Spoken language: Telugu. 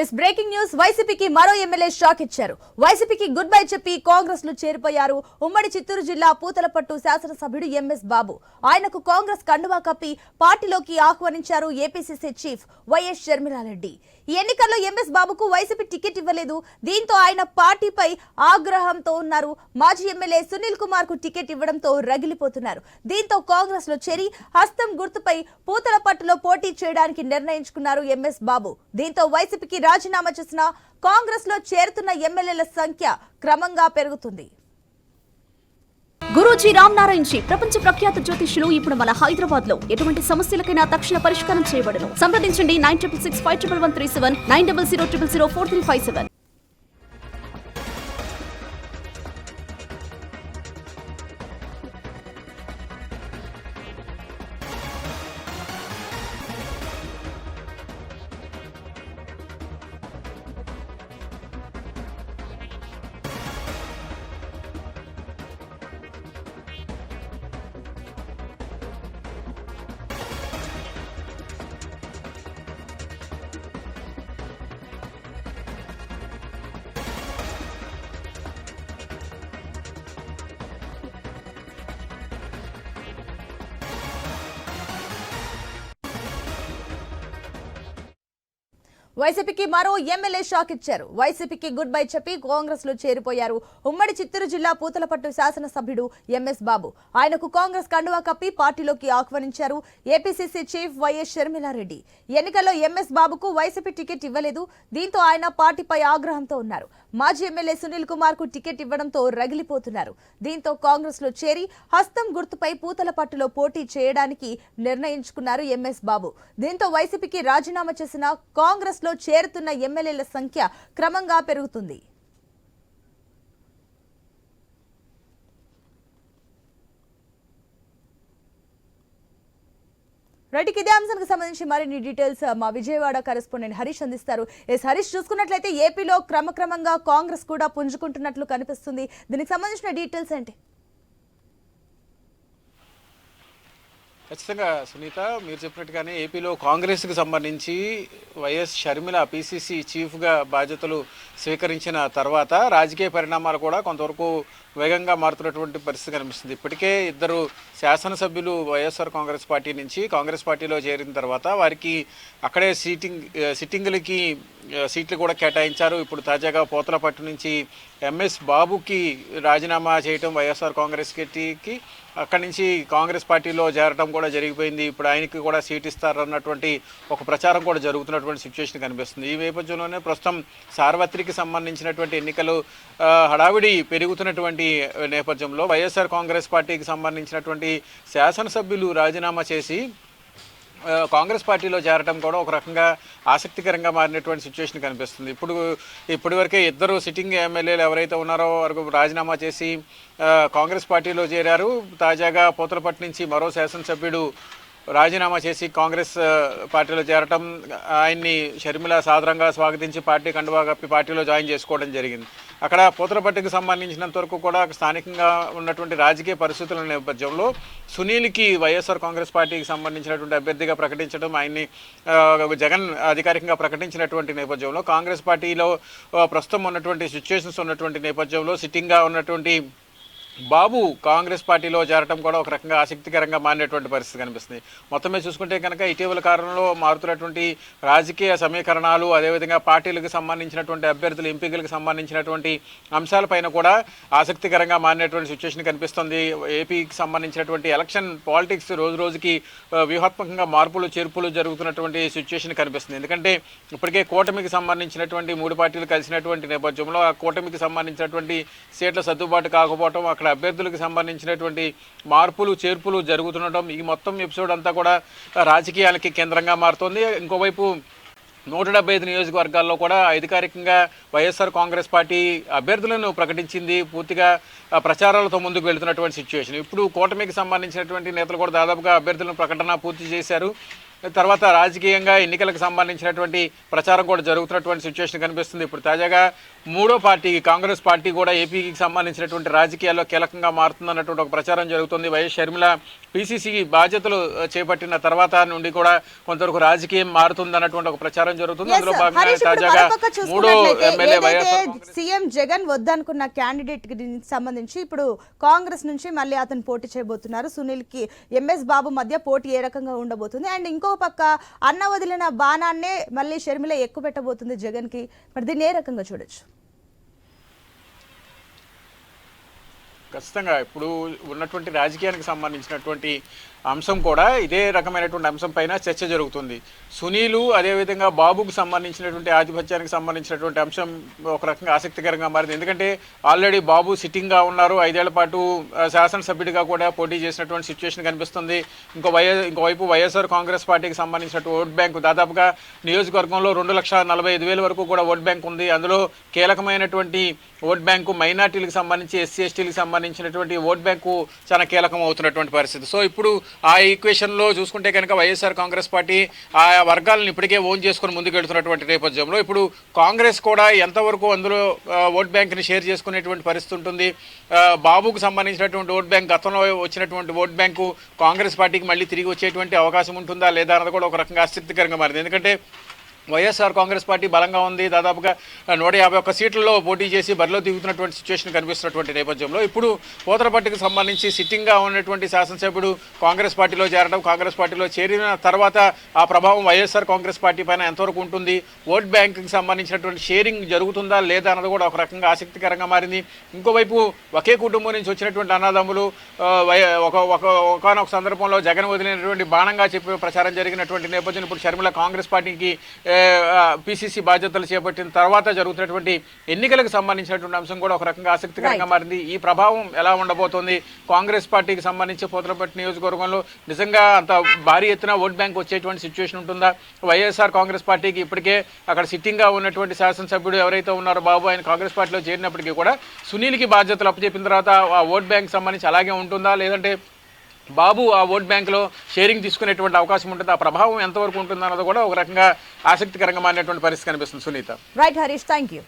ఇస్ బ్రేకింగ్ న్యూస్ వైసీపీకి మరో ఎమ్మెల్యే షాక్ ఇచ్చారు. వైసీపీకి గుడ్ బై చెప్పి కాంగ్రెస్లో చేరిపోయారు ఉమ్మడి చిత్తూరు జిల్లా పూతలపట్టు శాసనసభ్యుడు ఎంఎస్ బాబు. ఆయనకు కాంగ్రెస్ కండువా కప్పి పార్టీలోకి ఆహ్వానించారు ఏపీసీసీ చీఫ్ వైఎస్ షర్మిలారెడ్డి. ఈ ఎన్నికల్లో ఎంఎస్ బాబుకు వైసీపీ టికెట్ ఇవ్వలేదు. దీంతో ఆయన పార్టీపై ఆగ్రహంతో ఉన్నారు. మాజీ ఎమ్మెల్యే సునీల్ కుమార్కు టికెట్ ఇవ్వడంతో రగిలిపోతున్నారు. దీంతో కాంగ్రెస్లో చేరి హస్తం గుర్తుపై పూతలపట్టులో పోటీ చేయడానికి నిర్ణయించుకున్నారు ఎంఎస్ బాబు. దీంతో వైసీపీకి రాజీనామా చేసిన కాంగ్రెస్లో చేరుతున్న ఎమ్మెల్యేల సంఖ్య క్రమంగా పెరుగుతుంది. గురూజీ రామ్ నారాయణ్ జీ ప్రపంచ ప్రఖ్యాత జ్యోతిష్యులు ఇప్పుడు మన హైదరాబాద్లో ఎటువంటి సమస్యలకైనా తక్షణ పరిష్కారం చేయబడను. సంప్రదించండి nine triple six five triple one three seven nine double zero triple zero four three five seven వైసీపీకి మరో ఎమ్మెల్యే షాక్ ఇచ్చారు. వైసీపీకి గుడ్ బై చెప్పి కాంగ్రెస్లో చేరిపోయారు. ఉమ్మడి చిత్తూరు జిల్లా పూతలపట్టు శాసనసభ్యుడు ఎంఎస్ బాబు. ఆయనకు కాంగ్రెస్ కండువా కప్పి పార్టీలోకి ఆహ్వానించారు ఏపీసీసీ చీఫ్ వైఎస్ షర్మిలారెడ్డి. ఎన్నికల్లో ఎంఎస్ బాబుకు వైసీపీ టికెట్ ఇవ్వలేదు. దీంతో ఆయన పార్టీపై ఆగ్రహంతో ఉన్నారు. మాజీ ఎమ్మెల్యే సునీల్ కుమార్కు టికెట్ ఇవ్వడంతో రగిలిపోతున్నారు. దీంతో కాంగ్రెస్లో చేరి హస్తం గుర్తుపై పూతలపట్టులో పోటీ చేయడానికి నిర్ణయించుకున్నారు ఎంఎస్ బాబు. దీంతో వైసీపీకి రాజీనామా చేసిన కాంగ్రెస్ లో చేరుతున్న ఎమ్మెల్యేల సంఖ్య క్రమంగా పెరుగుతుంది. రైట్కి ఇదే అంశానికి సంబంధించి మరిన్ని డీటెయిల్స్ మా విజయవాడ కరెస్పాండెంట్ హరీష్ అందిస్తారు. ఎస్ హరీష్ చూసుకున్నట్లయితే ఏపీలో క్రమక్రమంగా కాంగ్రెస్ కూడా పుంజుకుంటున్నట్లు కనిపిస్తుంది. దీనికి సంబంధించిన డీటెయిల్స్ ఏంటి? ఖచ్చితంగా సునీత మీరు చెప్పినట్టుగానే ఏపీలో కాంగ్రెస్కి సంబంధించి వైఎస్ షర్మిల పిసిసి చీఫ్గా బాధ్యతలు స్వీకరించిన తర్వాత రాజకీయ పరిణామాలు కూడా కొంతవరకు వేగంగా మారుతున్నటువంటి పరిస్థితి కనిపిస్తుంది. ఇప్పటికే ఇద్దరు శాసనసభ్యులు వైఎస్ఆర్ కాంగ్రెస్ పార్టీ నుంచి కాంగ్రెస్ పార్టీలో చేరిన తర్వాత వారికి అక్కడే సీటింగ్ సిట్టింగులకి సీట్లు కూడా కేటాయించారు. ఇప్పుడు తాజాగా పోతలపట్టు నుంచి ఎంఎస్ బాబుకి రాజీనామా చేయటం వైఎస్ఆర్ కాంగ్రెస్కి అక్కడి నుంచి కాంగ్రెస్ పార్టీలో చేరటం కూడా జరిగిపోయింది. ఇప్పుడు ఆయనకి కూడా సీట్ ఇస్తారన్నటువంటి ఒక ప్రచారం కూడా జరుగుతున్నటువంటి సిచ్యువేషన్ కనిపిస్తుంది. ఈ నేపథ్యంలోనే ప్రస్తుతం సార్వత్రికి సంబంధించినటువంటి ఎన్నికలు హడావిడి పెరుగుతున్నటువంటి నేపథ్యంలో వైఎస్ఆర్ కాంగ్రెస్ పార్టీకి సంబంధించినటువంటి శాసనసభ్యులు రాజీనామా చేసి కాంగ్రెస్ పార్టీలో చేరటం కూడా ఒక రకంగా ఆసక్తికరంగా మారినటువంటి సిచ్యువేషన్ కనిపిస్తుంది. ఇప్పుడు ఇప్పటివరకే ఇద్దరు సిట్టింగ్ ఎమ్మెల్యేలు ఎవరైతే ఉన్నారో వారు రాజీనామా చేసి కాంగ్రెస్ పార్టీలో చేరారు. తాజాగా పోతలపట్టు నుంచి మరో శాసనసభ్యుడు రాజీనామా చేసి కాంగ్రెస్ పార్టీలో చేరటం ఆయన్ని షర్మిల సాదరంగా స్వాగతించి పార్టీ కండువా కప్పి పార్టీలో జాయిన్ చేసుకోవడం జరిగింది. అక్కడ పూతలపట్టుకు సంబంధించినంత వరకు కూడా స్థానికంగా ఉన్నటువంటి రాజకీయ పరిస్థితుల నేపథ్యంలో సునీల్కి వైఎస్ఆర్ కాంగ్రెస్ పార్టీకి సంబంధించినటువంటి అభ్యర్థిగా ప్రకటించడం ఆయన్ని జగన్ అధికారికంగా ప్రకటించినటువంటి నేపథ్యంలో కాంగ్రెస్ పార్టీలో ప్రస్తుతం ఉన్నటువంటి సిచ్యువేషన్స్ ఉన్నటువంటి నేపథ్యంలో సిట్టింగ్గా ఉన్నటువంటి బాబు కాంగ్రెస్ పార్టీలో చేరటం కూడా ఒక రకంగా ఆసక్తికరంగా మారినటువంటి పరిస్థితి కనిపిస్తుంది. మొత్తం మీద చూసుకుంటే కనుక ఇటీవల కాలంలో మారుతున్నటువంటి రాజకీయ సమీకరణాలు అదేవిధంగా పార్టీలకు సంబంధించినటువంటి అభ్యర్థుల ఎంపికలకు సంబంధించినటువంటి అంశాలపైన కూడా ఆసక్తికరంగా మారినటువంటి సిచ్యువేషన్ కనిపిస్తుంది. ఏపీకి సంబంధించినటువంటి ఎలక్షన్ పాలిటిక్స్ రోజు రోజుకి వ్యూహాత్మకంగా మార్పులు చేర్పులు జరుగుతున్నటువంటి సిచ్యువేషన్ కనిపిస్తుంది. ఎందుకంటే ఇప్పటికే కూటమికి సంబంధించినటువంటి మూడు పార్టీలు కలిసినటువంటి నేపథ్యంలో ఆ కూటమికి సంబంధించినటువంటి సీట్ల సర్దుబాటు కాకపోవటం అక్కడ అభ్యర్థులకు సంబంధించినటువంటి మార్పులు చేర్పులు జరుగుతుండటం ఈ మొత్తం ఎపిసోడ్ అంతా కూడా రాజకీయాలకి కేంద్రంగా మారుతోంది. ఇంకోవైపు నూట డెబ్బై ఐదు నియోజకవర్గాల్లో కూడా అధికారికంగా వైఎస్ఆర్ కాంగ్రెస్ పార్టీ అభ్యర్థులను ప్రకటించింది. పూర్తిగా ప్రచారాలతో ముందుకు వెళ్తున్నటువంటి సిచ్యువేషన్ ఇప్పుడు కూటమికి సంబంధించినటువంటి నేతలు కూడా దాదాపుగా అభ్యర్థులను ప్రకటన పూర్తి చేశారు. తర్వాత రాజకీయంగా ఎన్నికలకు సంబంధించినటువంటి ప్రచారం కూడా జరుగుతున్నటువంటి సిచ్యువేషన్ కనిపిస్తుంది. ఇప్పుడు తాజాగా మూడో పార్టీ కాంగ్రెస్ పార్టీ కూడా ఏపీకి సంబంధించినటువంటి రాజకీయాల్లో కీలకంగా మారుతుందన్నటువంటి ఒక ప్రచారం జరుగుతుంది. వైఎస్ షర్మిల పిసిసి బాధ్యతలు చేపట్టిన తర్వాత నుండి కూడా కొంతవరకు రాజకీయం మారుతుందన్నటువంటి ఒక ప్రచారం జరుగుతుంది. అందులో. భాగంగా తాజాగా మూడో ఎమ్మెల్యే కాంగ్రెస్ సీఎం జగన్ వద్దనుకున్న క్యాండిడేట్ సంబంధించి ఇప్పుడు కాంగ్రెస్ నుంచి మళ్ళీ అతను పోటీ చేయబోతున్నారు. సునీల్కి ఎంఎస్ బాబు మధ్య పోటీ ఏ రకంగా ఉండబోతుంది? అండ్ ఇంకో పక్క అన్న వదిలిన బాణాన్నే మళ్ళీ షర్మిల ఎక్కువ పెట్టబోతుంది జగన్కి మరి దీన్ని ఏ రకంగా చూడొచ్చు? ఖచ్చితంగా. ఇప్పుడు ఉన్నటువంటి రాజకీయానికి సంబంధించినటువంటి అంశం కూడా ఇదే రకమైనటువంటి అంశం పైన చర్చ జరుగుతుంది. సునీలు అదేవిధంగా బాబుకు సంబంధించినటువంటి ఆధిపత్యానికి సంబంధించినటువంటి అంశం ఒక రకంగా ఆసక్తికరంగా మారింది. ఎందుకంటే ఆల్రెడీ బాబు సిట్టింగ్గా ఉన్నారు. ఐదేళ్ళ పాటు శాసనసభ్యుడిగా కూడా పోటీ చేసినటువంటి సిచ్యువేషన్ కనిపిస్తుంది. ఇంకో వై ఇంకోవైపు వైఎస్ఆర్ కాంగ్రెస్ పార్టీకి సంబంధించినటువంటి ఓట్ బ్యాంకు దాదాపుగా నియోజకవర్గంలో రెండు లక్షల నలభై ఐదు వేల వరకు కూడా ఓట్ బ్యాంక్ ఉంది. అందులో కీలకమైనటువంటి ఓట్ బ్యాంకు మైనార్టీలకు సంబంధించి ఎస్సీ ఎస్టీలకు సంబంధించినటువంటి ఓట్ బ్యాంకు చాలా కీలకం అవుతున్నటువంటి పరిస్థితి. సో ఇప్పుడు ఆ ఈక్వేషన్లో చూసుకుంటే కనుక వైఎస్ఆర్ కాంగ్రెస్ పార్టీ ఆ వర్గాలను ఇప్పటికే ఓన్ చేసుకుని ముందుకెళ్తున్నటువంటి నేపథ్యంలో ఇప్పుడు కాంగ్రెస్ కూడా ఎంతవరకు అందులో ఓట్ బ్యాంక్ని షేర్ చేసుకునేటువంటి పరిస్థితి ఉంటుంది? బాబుకు సంబంధించినటువంటి ఓట్ బ్యాంక్ గతంలో వచ్చినటువంటి ఓట్ బ్యాంకు కాంగ్రెస్ పార్టీకి మళ్ళీ తిరిగి వచ్చేటువంటి అవకాశం ఉంటుందా లేదా అన్నది కూడా ఒక రకంగా ఆసక్తికరంగా మారింది. ఎందుకంటే వైఎస్ఆర్ కాంగ్రెస్ పార్టీ బలంగా ఉంది. దాదాపుగా నూట యాభై ఒక్క సీట్లలో పోటీ చేసి బరిలో దిగుతున్నటువంటి సిచ్యువేషన్ కనిపిస్తున్నటువంటి నేపథ్యంలో ఇప్పుడు పోతరపట్టికి సంబంధించి సిట్టింగ్గా ఉన్నటువంటి శాసనసభ్యుడు కాంగ్రెస్ పార్టీలో చేరడం కాంగ్రెస్ పార్టీలో చేరిన తర్వాత ఆ ప్రభావం వైఎస్ఆర్ కాంగ్రెస్ పార్టీ పైన ఎంతవరకు ఉంటుంది? ఓట్ బ్యాంక్కి సంబంధించినటువంటి షేరింగ్ జరుగుతుందా లేదా అన్నది కూడా ఒక రకంగా ఆసక్తికరంగా మారింది. ఇంకోవైపు ఒకే కుటుంబం నుంచి వచ్చినటువంటి అన్నదమ్ములు వై- ఒక ఒక ఒకనొక సందర్భంలో జగన్ వదిలినటువంటి బాణంగా చెప్పి ప్రచారం జరిగినటువంటి నేపథ్యం ఇప్పుడు షర్మిల కాంగ్రెస్ పార్టీకి పిసిసి బాధ్యతలు చేపట్టిన తర్వాత జరుగుతున్నటువంటి ఎన్నికలకు సంబంధించినటువంటి అంశం కూడా ఒక రకంగా ఆసక్తికరంగా మారింది. ఈ ప్రభావం ఎలా ఉండబోతోంది? కాంగ్రెస్ పార్టీకి సంబంధించి పోతలపట్టి నియోజకవర్గంలో నిజంగా అంత భారీ ఎత్తున ఓట్ బ్యాంక్ వచ్చేటువంటి సిచ్యువేషన్ ఉంటుందా? వైఎస్ఆర్ కాంగ్రెస్ పార్టీకి ఇప్పటికే అక్కడ సిట్టింగ్గా ఉన్నటువంటి శాసనసభ్యుడు ఎవరైతే ఉన్నారో బాబు ఆయన కాంగ్రెస్ పార్టీలో చేరినప్పటికీ కూడా సునీల్కి బాధ్యతలు అప్పచెప్పిన తర్వాత ఆ ఓట్ బ్యాంక్ సంబంధించి అలాగే ఉంటుందా? లేదంటే బాబు ఆ ఓట్ బ్యాంక్లో షేరింగ్ తీసుకునేటువంటి అవకాశం ఉంటుంది. ఆ ప్రభావం ఎంతవరకు ఉంటుందన్నది కూడా ఒక రకంగా ఆసక్తికరంగా మారినటువంటి పరిస్థితి కనిపిస్తుంది Sunitha. Right Harish thank you